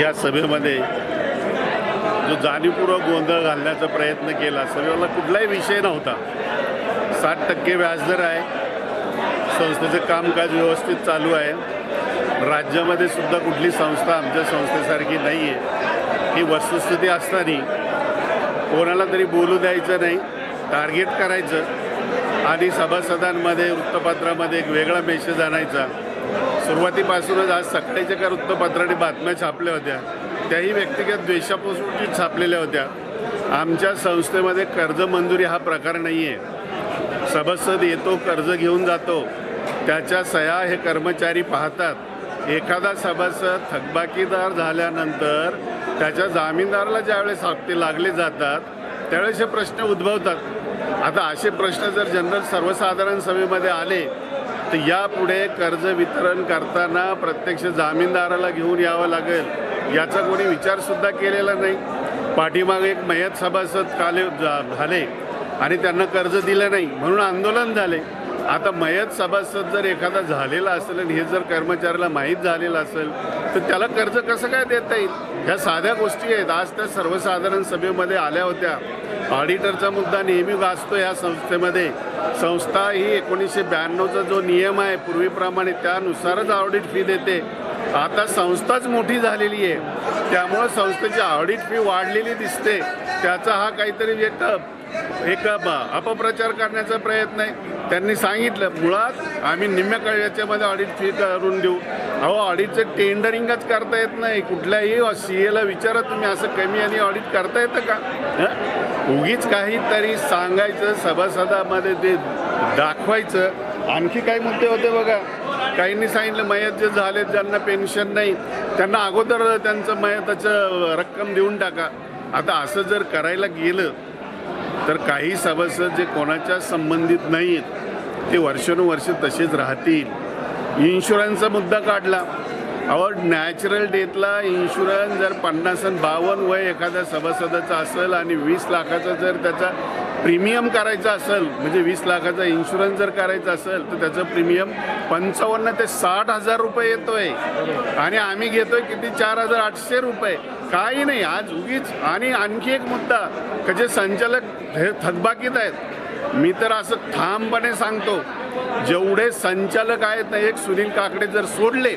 या सभेमध्ये जो जाणीवपूर्वक गोंधळ घालण्याचा प्रयत्न केला सभेला कुठलाही विषय नव्हता. साठ टक्के व्याजदर आहे. संस्थेचं कामकाज व्यवस्थित चालू आहे. राज्यामध्ये सुद्धा कुठली संस्था आमच्या संस्थेसारखी नाही आहे ही वस्तुस्थिती असताना कोणाला तरी बोलू द्यायचं नाही टार्गेट करायचं आणि सभासदांमध्ये वृत्तपत्रामध्ये एक वेगळा मेसेज आणायचा. सुरुवातीपासूनच आज सकाळीच्या का वृत्तपत्राने बातम्या छापल्या होत्या त्याही व्यक्तिगत द्वेषापासून छापलेल्या होत्या. आमच्या संस्थेमध्ये कर्ज मंजुरी हा प्रकार नाही आहे सभासद येतो कर्ज घेऊन जातो. त्याच्या सह्या हे कर्मचारी पाहतात. एखादा सभासद थकबाकीदार झाल्यानंतर त्याच्या जामीनदाराला ज्यावेळेस हप्ते लागले जातात त्यावेळेस हे प्रश्न उद्भवतात. आता असे प्रश्न जर जनरल सर्वसाधारण सभेमध्ये आले तर यापुढे कर्ज वितरण करताना प्रत्यक्ष जामीनदाराला घेऊन यावं लागेल याचा कोणी विचारसुद्धा केलेला नाही. पाठीमागे एक मयत सभासद काले जा- झाले आणि त्यांना कर्ज दिलं नाही म्हणून आंदोलन झाले. आता मयत सभासद जर एखादा झालेला असेल आणि हे जर कर्मचाऱ्याला माहीत झालेलं असेल तर त्याला कर्ज कसं काय देता येईल? ह्या साध्या गोष्टी आहेत. आज त्या सर्वसाधारण सभेमध्ये आल्या होत्या. ऑडिटरचा मुद्दा नेहमी गाजतो या संस्थेमध्ये. संस्था ही एकोणीसशे ब्याण्णवचा जो नियम आहे पूर्वीप्रमाणे त्यानुसारच ऑडिट फी देते. आता संस्थाच मोठी झालेली आहे. त्यामुळं संस्थेची ऑडिट फी वाढलेली दिसते. त्याचा हा काहीतरी एक एक अपप्रचार करण्याचा प्रयत्न आहे. त्यांनी सांगितलं मुळात आम्ही निम्म्या काळ याच्यामध्ये ऑडिट फी करून देऊ. अहो ऑडिटचं टेंडरिंगच करता येत नाही. कुठल्याही सी एला विचारा तुम्ही असं कमी आणि ऑडिट करता येतं का? हं? उगीच काहीतरी सांगायचं सभासदामध्ये ते दाखवायचं. आणखी काही मुद्दे होते बघा. काहींनी सांगितलं मयत जे झाले ज्यांना पेन्शन नाही त्यांना अगोदर त्यांचं मयताचं रक्कम देऊन टाका. आता असं जर करायला गेलं तर काही सभासद जे कोणाच्या संबंधित नाहीत ते वर्षानुवर्ष तसेच राहतील. इन्शुरन्सचा मुद्दा काढला. अहो नॅचरल डेथला इन्शुरन्स जर पन्नास आणि बावन्न वय एखाद्या सभासदाचं असेल आणि वीस लाखाचा जर त्याचा प्रीमियम करायचा असेल म्हणजे वीस लाखाचा इन्शुरन्स जर करायचा असेल तर त्याचं प्रीमियम पंचावन्न ते साठ हजार रुपये येतोय. आणि आम्ही घेतोय किती? चार हजार आठशे रुपये. काही नाही आज उगीच. आणि आणखी एक मुद्दा का जे संचालक हे थकबाकीत आहेत मी तर असं ठामपणे सांगतो जेवढे संचालक आहेत ना एक सुनील काकडे जर सोडले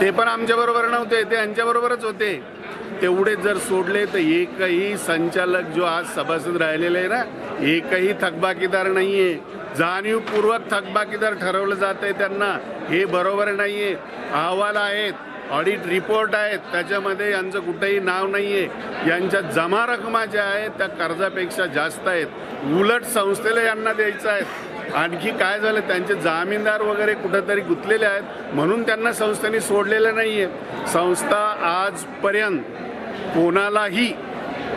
ते पण आमच्याबरोबर नव्हते ते यांच्याबरोबरच होते. तेवढे जर सोडले तर एकही संचालक जो आज सभासद राहिलेला आहे ना एकही थकबाकीदार नाही आहे जाणीवपूर्वक थकबाकीदार ठरवलं जात आहे त्यांना. हे बरोबर नाही आहे अहवाल आहेत. ऑडिट रिपोर्ट आहेत त्याच्यामध्ये यांचं कुठेही नाव नाही आहे यांच्या जमा रकमा ज्या आहेत त्या कर्जापेक्षा जास्त आहेत. उलट संस्थेला यांना द्यायचं आहे. आणखी काय झालं त्यांचे जामीनदार वगैरे कुठंतरी गुंतलेले आहेत म्हणून त्यांना संस्थेने सोडलेलं नाही आहे संस्था आजपर्यंत कोणालाही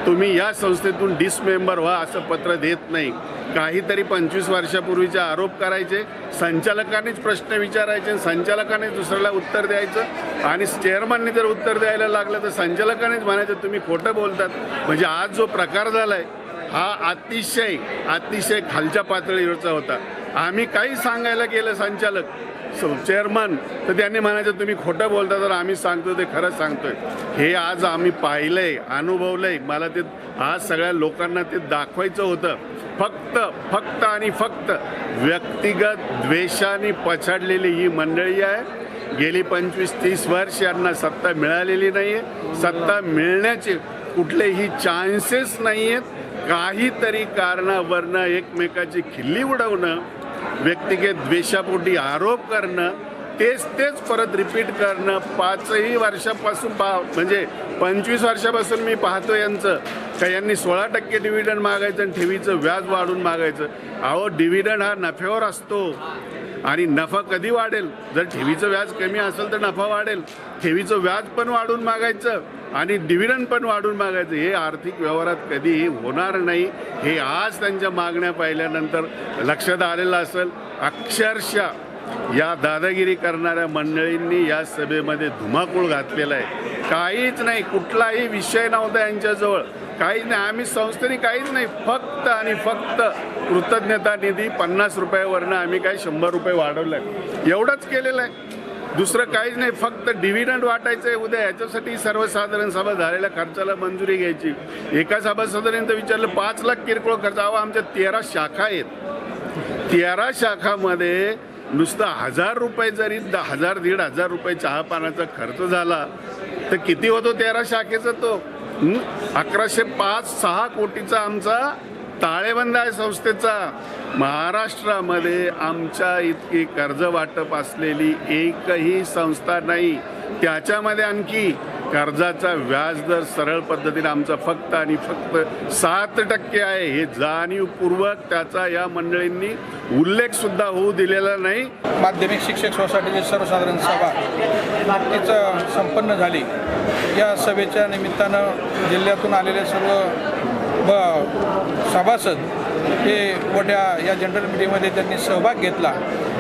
तुम्ही या संस्थेतून डिसमेंबर व्हा असं पत्र देत नाही. काहीतरी पंचवीस वर्षापूर्वीचे आरोप करायचे संचालकांनीच प्रश्न विचारायचे संचालकाने दुसऱ्याला उत्तर द्यायचं. आणि चेअरमनने जर उत्तर द्यायला लागलं तर संचालकानेच म्हणायचं तुम्ही खोटं बोलतात. म्हणजे आज जो प्रकार झाला आहे हा अतिशय अतिशय खालच्या पातळीवरचा होता. आम्ही काही सांगायला गेलं संचालक चेअरमन तर त्यांनी म्हणायचं तुम्ही खोटं बोलता तर आम्ही सांगतो ते खरंच सांगतोय. हे आज आम्ही पाहिलंय अनुभवलंय. मला ते आज सगळ्या लोकांना ते दाखवायचं होतं. फक्त फक्त आणि फक्त व्यक्तिगत द्वेषाने पछाडलेली ही मंडळी आहे. गेली पंचवीस तीस वर्ष यांना सत्ता मिळालेली नाही आहे सत्ता मिळण्याचे कुठलेही चान्सेस नाही आहेत काहीतरी कारणावरनं एकमेकाची खिल्ली उडवणं व्यक्तिगत द्वेषापोटी आरोप करणं तेच तेच परत रिपीट करणं पाचही वर्षापासून पा म्हणजे पंचवीस वर्षापासून मी पाहतो यांचं. का यांनी सोळा टक्के डिव्हिडंड मागायचं आणि ठेवीचं व्याज वाढून मागायचं. अहो डिव्हिडंड हा नफ्यावर असतो. आणि नफा कधी वाढेल? जर ठेवीचं व्याज कमी असेल तर नफा वाढेल. ठेवीचं व्याज पण वाढून मागायचं आणि डिव्हिडंड पण वाढून मागायचं. हे आर्थिक व्यवहारात कधीही होणार नाही. हे आज त्यांच्या मागण्या पाहिल्यानंतर लक्षात आलेलं असेल. अक्षरशः या दादागिरी करणाऱ्या मंडळींनी या सभेमध्ये धुमाकूळ घातलेला आहे. काहीच नाही. कुठलाही विषय नव्हता यांच्याजवळ. काहीच नाही आम्ही संस्थेने काहीच नाही फक्त आणि फक्त कृतज्ञता निधी पन्नास रुपयावरनं आम्ही काय शंभर रुपये वाढवलं आहे एवढंच केलेलं आहे. दुसरं काहीच नाही फक्त डिव्हिडंड वाटायचं आहे उद्या याच्यासाठी सर्वसाधारण सभा झालेल्या खर्चाला मंजुरी घ्यायची. एका सभासदाने विचारलं पाच लाख किरकोळ खर्च अहो आमच्या तेरा शाखा आहेत. तेरा शाखामध्ये नुसतं हजार रुपये जरी दहा हजार दीड हजार रुपये चहा पाण्याचा खर्च झाला तर किती होतो? तेरा शाखेचा तो. अकराशे पाच सहा कोटीचा आमचा ताळेबंद आहे संस्थेचा. महाराष्ट्रामध्ये आमच्या इतकी कर्ज वाटप असलेली एकही संस्था नाही. त्याच्यामध्ये आणखी कर्जाचा व्याजदर सरळ पद्धतीने आमचा फक्त आणि फक्त सात टक्के आहे. हे जाणीवपूर्वक त्याचा या मंडळींनी उल्लेख सुद्धा होऊ दिलेला नाही. माध्यमिक शिक्षक सोसायटीची सर्वसाधारण सभा नुकतीच संपन्न झाली. या सभेच्या निमित्तानं जिल्ह्यातून आलेले सर्व ब सभासद हे मोठ्या या जनरल मिटिंगमध्ये त्यांनी सहभाग घेतला.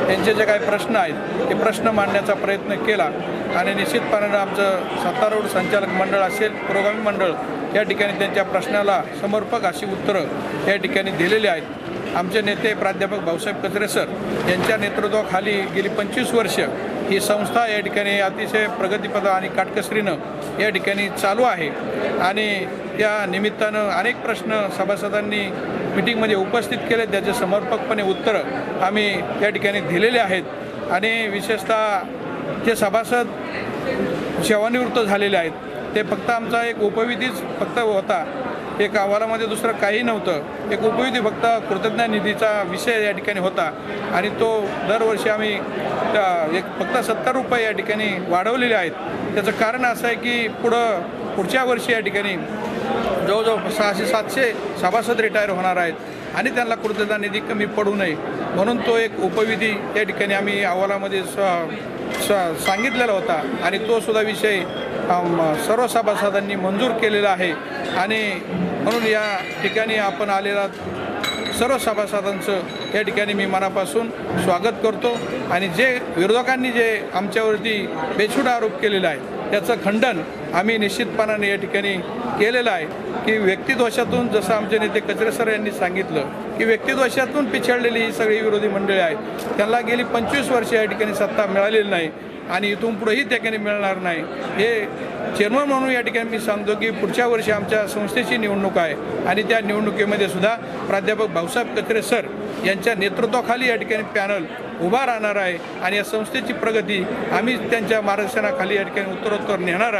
यांचे जे काही प्रश्न आहेत ते प्रश्न मांडण्याचा प्रयत्न केला. आणि निश्चितपणानं आमचं सत्तारूढ संचालक मंडळ असेल पुरोगामी मंडळ या ठिकाणी त्यांच्या प्रश्नाला समर्पक अशी उत्तरं या ठिकाणी दिलेली आहेत. आमचे नेते प्राध्यापक भाऊसाहेब कचरे सर यांच्या नेतृत्वाखाली गेली पंचवीस वर्ष ही संस्था या ठिकाणी अतिशय प्रगतीपद आणि काटकसरीनं या ठिकाणी चालू आहे. आणि त्या निमित्तानं अनेक प्रश्न सभासदांनी मिटिंगमध्ये उपस्थित केले. त्याचे समर्पकपणे उत्तरं आम्ही या ठिकाणी दिलेले आहेत. आणि विशेषतः जे सभासद सेवानिवृत्त झालेले आहेत ते फक्त आमचा एक उपविधीच फक्त होता. एक अहवालामध्ये दुसरं काही नव्हतं. एक उपविधी फक्त कृतज्ञ निधीचा विषय या ठिकाणी होता. आणि तो दरवर्षी आम्ही एक फक्त सत्तर रुपये या ठिकाणी वाढवलेले आहेत. त्याचं कारण असं आहे की पुढं पुढच्या वर्षी या ठिकाणी जवळजवळ सहाशे सातशे सभासद रिटायर होणार आहेत आणि त्यांना कृतज्ञता निधी कमी पडू नये म्हणून तो एक उपविधी या ठिकाणी आम्ही अहवालामध्ये स- स- सांगितलेला होता आणि तो सुद्धा विषय सर्व सभासदांनी मंजूर केलेला आहे. आणि म्हणून या ठिकाणी आपण आलेला सर्व सभासदांचं या ठिकाणी मी मनापासून स्वागत करतो आणि जे विरोधकांनी जे आमच्यावरती बेछूट आरोप केलेला आहे त्याचं खंडन आम्ही निश्चितपणाने या ठिकाणी केलेलं आहे की व्यक्तिद्वेषातून जसं आमचे नेते कचरे सर यांनी सांगितलं की व्यक्तिद्वशातून पिछडलेली ही सगळी विरोधी मंडळी आहेत. त्यांना गेली पंचवीस वर्ष या ठिकाणी सत्ता मिळालेली नाही आणि इथून पुढेही त्या ठिकाणी मिळणार नाही. हे चेअरमन म्हणून या ठिकाणी मी सांगतो की पुढच्या वर्षी आमच्या संस्थेची निवडणूक आहे आणि त्या निवडणुकीमध्ये सुद्धा प्राध्यापक भाऊसाहेब कचरे सर यांच्या नेतृत्वाखाली या ठिकाणी पॅनल उभा राहणार आहे आणि या संस्थेची प्रगती आम्ही त्यांच्या मार्गदर्शनाखाली या ठिकाणी उत्तरोत्तर नेणार आहे.